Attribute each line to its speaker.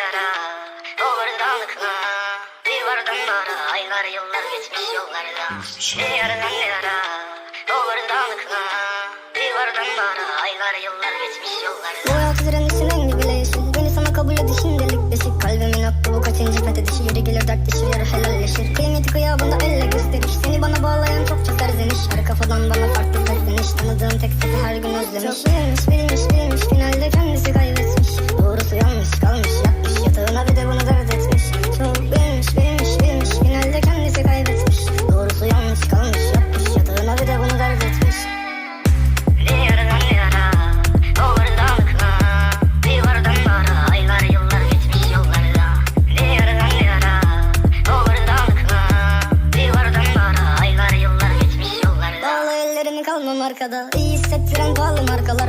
Speaker 1: yara Olur dağlıkla Bir vardan bara Aylar yıllar geçmiş yollarda. Bir yaradan yara dağlıkla Bir vardan bara Aylar yıllar geçmiş yollarda.
Speaker 2: Bu hayat direnişin rengi bile yeşil Beni sana kabul edişin delik deşik. Kalbimin hakkı bu kaçıncı fethedişi Yeri gelir dertleşir yarı helalleşir. Kıymeti kıyabında elle gösteriş. Seni bana bağlayan çokça serzeniş Her kafadan bana farklı sesleniş Tanıdığım tek sesi her gün özlemiş. Çok bilmiş kalmam arkada. İyi hissettiren pahalı markalar